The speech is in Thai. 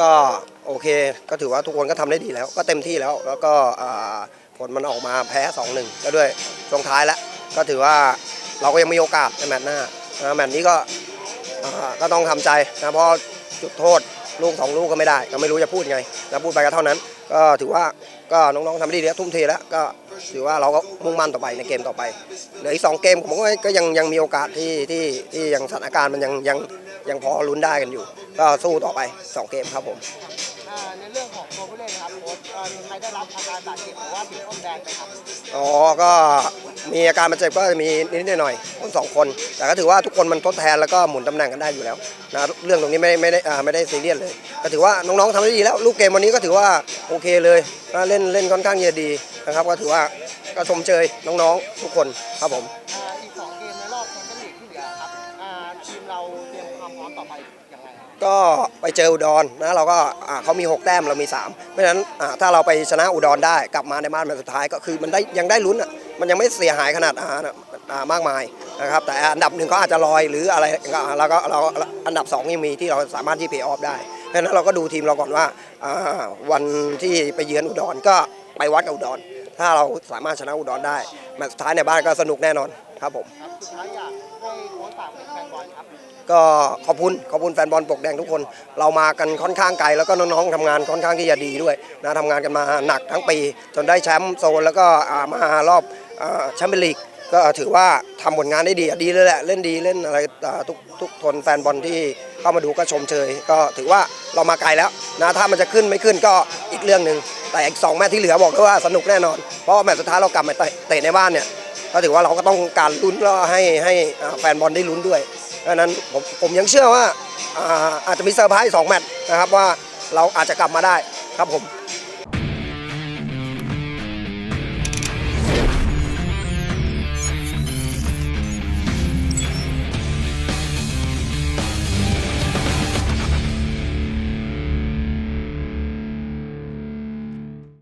ก็โอเค ก็ถือว่าทุกคนก็ทำได้ดีแล้ว ก็เต็มที่แล้ว แล้วก็ผลมันออกมาแพ้2-1ก็ด้วยช่วงท้ายแล้วก็ถือว่าเราก็ยังมีโอกาสในแมตช์หน้าแมตช์นี้ก็ก็ต้องทำใจนะเพราะจุดโทษลูกสองลูกก็ไม่ได้ก็ไม่รู้จะพูดไงนะพูดไปก็เท่านั้น ก็ถือว่าก็น้องๆทำได้ดีแล้วทุ่มเทแล้วก็ถือว่าเราก็มุ่งมั่นต่อไปในเกมต่อไปเหลืออีกสองเกมผมก็ยังยังมีโอกาสที่ที่ที่ยังสถานการณ์มันยังยัง ยังพอลุ้นได้กันอยู่ ก็สู้ต่อไปสองเกมครับผมอ่าในเรื่องของตัวผู้เล่นนะครับโค้ชเอ่อมีใครได้รับอาการบาดเจ็บหรือว่าผิวต้นแดงไหมครับอ๋อก็มีอาการบาดเจ็บก็มีนิดๆหน่อยๆคนสองคน แต่ก็ถือว่าทุกคนมันทดแทนแล้วก็หมุนตำแหน่งกันได้อยู่แล้วนะเรื่องตรงนี้ไม่ไม่ได้อ่าไม่ได้ซีเรียสเลย ก็ถือว่าน้องๆทำได้ดีแล้วลูกเกมวันนี้ก็ถือว่าโอเคเลยก็เล่นเล่นค่อนข้างจะดีนะครับ ก็ถือว่าก็ชมเชยน้องๆทุกคนครับผมอ่าอีกสองเกมในรอบแชมเปี้ยนลีกที่เหลือครับอ่าทีมเราเตรียม ความพร้อมต่อไปยังไงครับก็ไปเจออุดรนะเราก็อ่าเขามี 6 แต้มเรามี 3 เพราะฉะนั้นอ่าถ้าเราไปชนะอุดรได้กลับมาในบ้านแมตช์สุดท้ายก็คือมันได้ยังได้ลุ้นอะมันยังไม่เสียหายขนาดอ่าอ่ามากมายนะครับแต่อันดับหนึ่งก็อาจจะลอยหรืออะไรก็เราก็เราอันดับ2ยังมีที่เราสามารถที่เพย์ออฟได้เพราะฉะนั้นเราก็ดูทีมเราก่อนว่าอ่าวันที่ไปเยือนอุดรก็ไปวัดกับอุดร ถ้าเราสามารถชนะอุดรได้แมตช์สุดท้ายในบ้านก็สนุกแน่นอนครับผม ครับสุดท้ายอยาก ให้โค้ชฝากเป็นแฟนบอลครับ ก็ขอบคุณขอบคุณแฟนบอลปกแดงทุกคน เรามากันค่อนข้างไกลแล้วก็น้องๆทำงานค่อนข้างที่จะดีด้วยนะทำงานกันมาหนักทั้งปี จนได้แชมป์โซนแล้วก็อ่ามารอบอ่าแชมเปี้ยนลีกก็ถือว่าทำผลงานได้ดีอะดีเลยแหละเล่นดีเล่นอะไรอ่าทุกทุกทนแฟนบอลที่เข้ามาดูก็ชมเชย ก็ถือว่าเรามาไกลแล้วนะถ้ามันจะขึ้นไม่ขึ้นก็อีกเรื่องหนึ่งแต่อีกสองแมตช์ที่เหลือบอกเลยว่าสนุกแน่นอนเพราะว่าแมตช์สุดท้ายเรากลับมาเตะเตะในบ้านเนี่ย ก็ถือว่าเราก็ต้องการลุ้นแล้วให้ให้แฟนบอลได้ลุ้นด้วยเพราะนั้นผมผมยังเชื่อว่าอาจจะมีเซอร์ไพรส์สองแมตช์นะครับว่าเราอาจจะกลับมาได้ครับผม